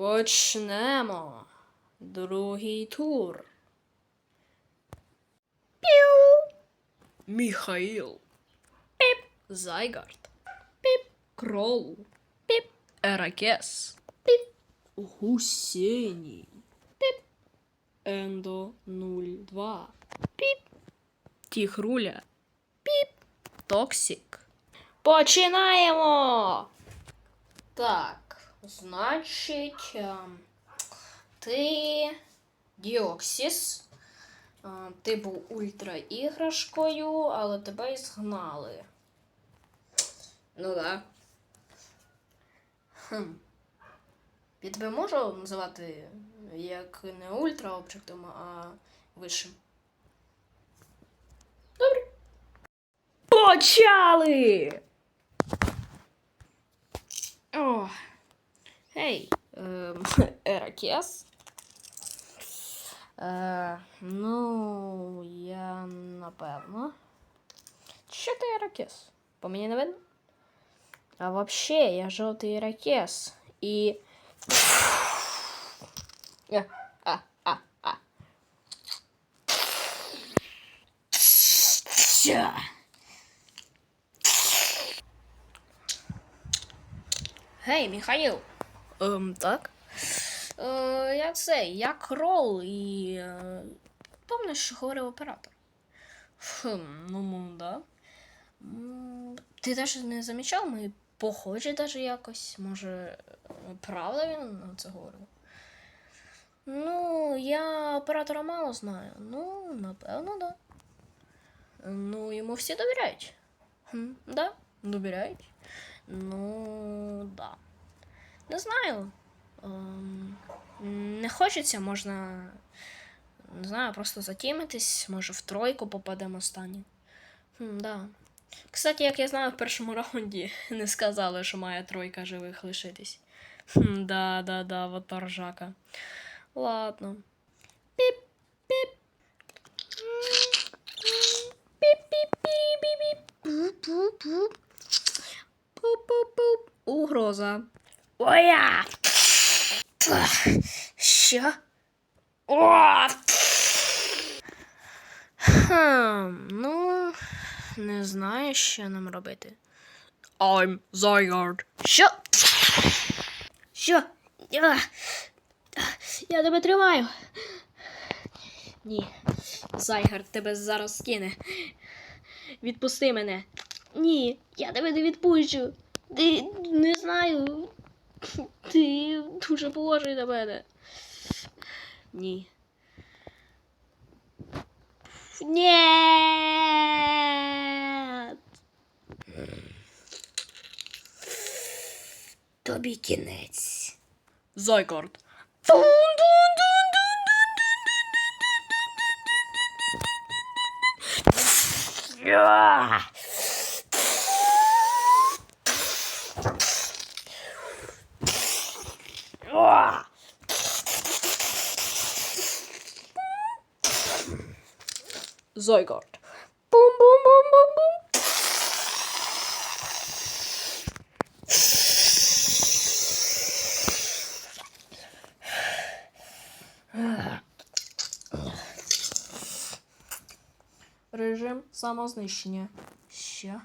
Почнемо. Другий тур. Піу. Міхаїл. Піп. Зайгард. Піп. Крол. Піп. Еракес. Піп. Гусєній. Піп. Ендо 02. Піп. Тігруля. Піп. Токсік. Починаємо. Так, значить, ем, ти Діоксіс. Е, Ти був ультра-іграшкою, але тебе і згнали. Ну да. Хм. Я тебе можу називати як не ультра об'єктом, а вищим. Добре. Почали! О. Гей, ем, Еракес. Е, ну, я напевно. Що ти Еракес? По мені не видно? А вообще, я жовтий Еракес. І. А, а, а, а. Ща. Гей, Михаїл. Ем, так. Е, я це, я крол і. Е, що говорив оператор. Хм, ну, да. Ти теж не замічав, ми похожі даже якось. Може, правда він це говорив? Ну, я оператора мало знаю. Ну, напевно, да. Ну, йому всі довіряють. Хм, да, довіряють. Ну, да. Не знаю. Ем, не хочеться, можна. Не знаю, просто затімитись, може в тройку попадемо останні. Хм, да. Кстати, як я знаю, в першому раунді не сказали, що має тройка живих лишитись. Хм, да, да, да, вот ржака. Ладно. Піп, піп. Піп-піп-піп-піп-піп. Пуп-пуп-пуп. Угроза. Оя! Що? О! Хм, ну, не знаю, що нам робити. I'm Zygarde. Що? Що? Я, я тебе тримаю. Ні. Зайгард тебе зараз скине. Відпусти мене. Ні, я тебе не відпущу. Ти не знаю. Ти дуже похожий на мене. Ні. Ні. Тобі кінець. Зайгард. Yeah. Boom, boom. Режим самознищення. Що?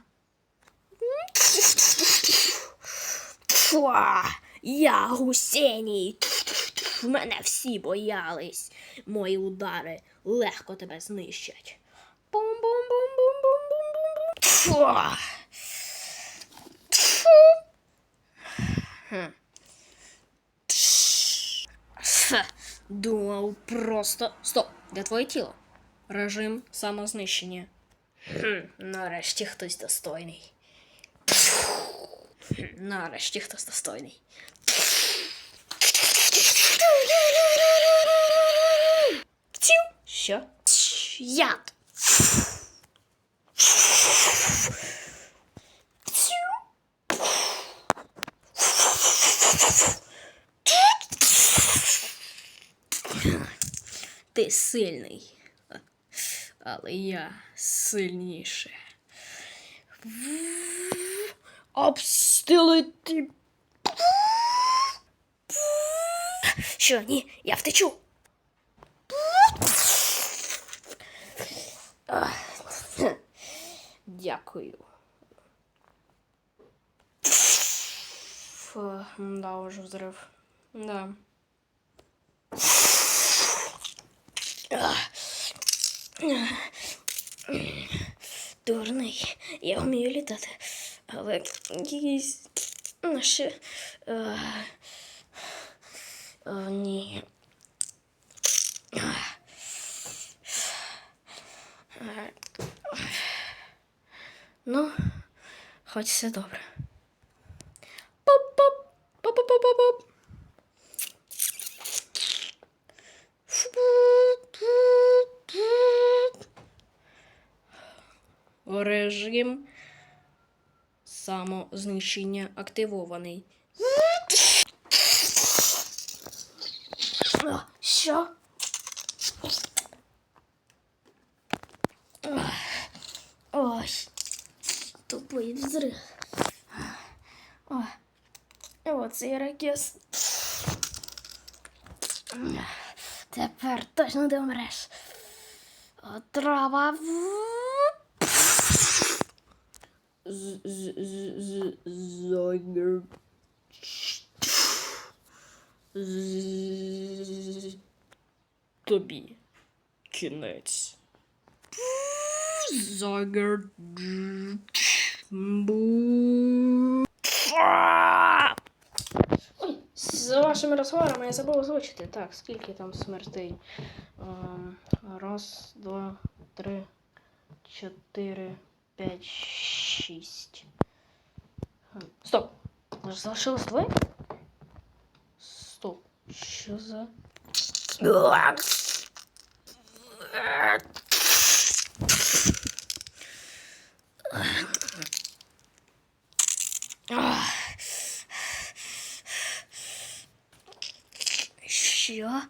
Фуа, я гусеній. Мене всі боялись. Мої удари легко тебе знищать. Бум-бум-бум-бум-бум-бум-бум. Фуа. Тьфу. Хм. Тш. Ха, Думав просто. Стоп, де твоє тіло? Режим самознищення. Хм, нарешті хтось достойний. Хм, Нарешті хтось достойний. Тю. Що? Тш, Яд. Ти сильний. Але я сильніше. Обстилити. Що, ні, я втечу. Дякую. Да, уже взрыв. Да. Дурний, я вмію літати, але якісь наші. Е, е, ні. Е, Ну, хоч все добре. Поп-поп, поп-поп-поп-поп. Режим самознищення активований. Що? Ой, тупий взрив. Оцей ракес. Тепер точно не вмреш. Отрава. Тобі кінець. Зойгер. Бу. З вашими розговорами я забув озвучити. Так, скільки там смертей? Ем, раз, два, три, чотири, п'ять, шість. Ем, Стоп! Може залишилось двоє? Стоп. Що за. Що?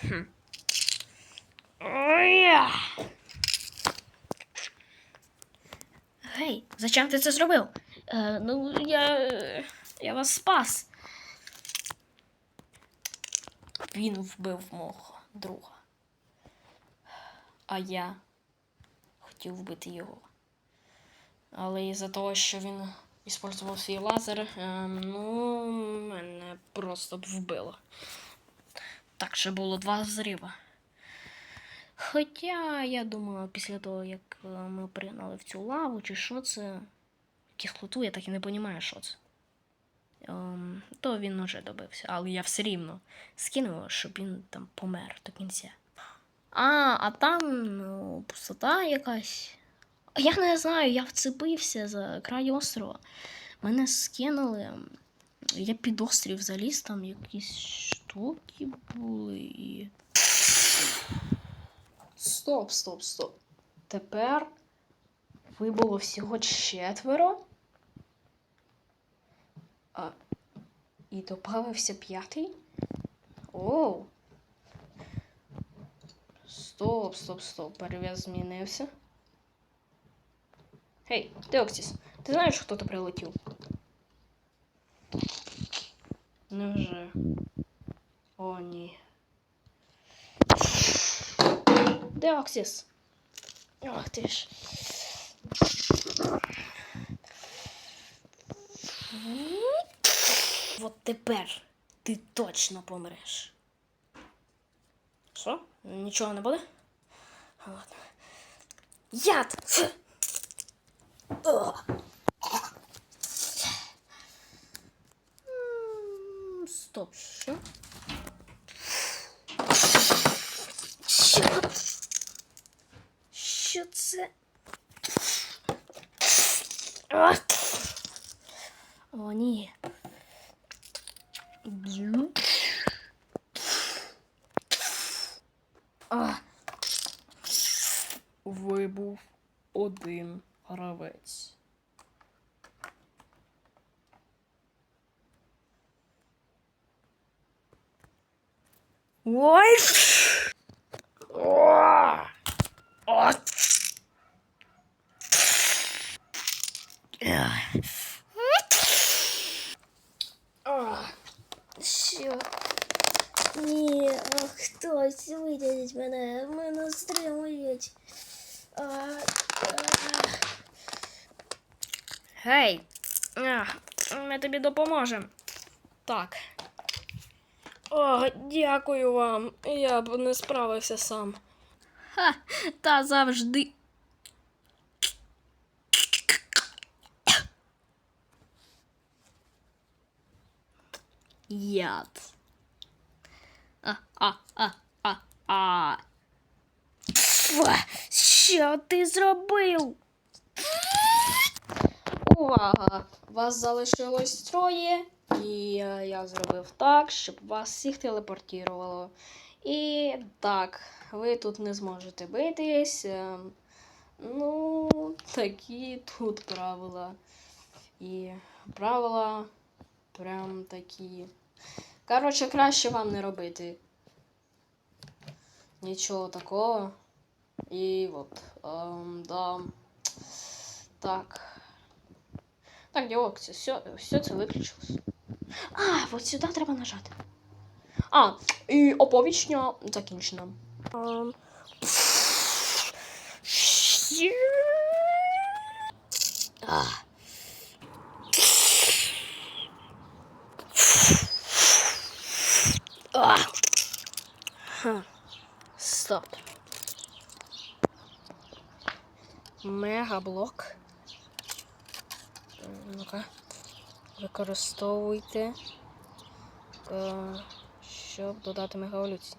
Хм. Ой-я! Зачем ти це зробив? Е, ну, я. Я вас спас. Він вбив мого друга. А я хотів вбити його. Але із-за того, що він використовував свій лазер, е, ну, мене просто вбило. Так що було два зрива. Хоча я думала, після того, як е, ми пригнали в цю лаву, чи що це, кислоту, я так і не розумію, що це. Ем, то він уже добився, але я все рівно скинув, щоб він там помер до кінця. А, а там ну, пустота якась. Я не знаю, я вцепився за край острова. Мене скинули. Я під острів заліз, там якісь штуки були і. Стоп, стоп, стоп. Тепер ви було всього четверо. А, і добавився п'ятий? Оу. Стоп, стоп, стоп. Перев'яз змінився. Гей, Деоксіс, ти знаєш, хто то прилетів? Невже? О, ні. Деоксіс. Ох ти ж. От тепер ти точно помреш. Що? Нічого не буде? Ладно. Яд! Стоп, що? Що? Що це? О, ні. А. Вибув один гравець. Ой! О! О! Гей, ми тобі допоможемо. Так. О, дякую вам. Я б не справився сам. Ха, та завжди. Яд. А, а, а, а, а. Фу, що ти зробив? Увага! Вас залишилось троє, і е, я зробив так, щоб вас всіх телепортувало. І так, ви тут не зможете битись. е, Ну, такі тут правила. І правила прям такі. Коротше, краще вам не робити. Нічого такого. І от. Ем, да. Так. Так, це все, все це виключилось. А, от сюди треба нажати. А, і оповіщення закінчено. Ем. А. А. Ха. Стоп. Мегаблок. Е, Ну-ка. Використовуйте, е, щоб додати мегаеволюцію.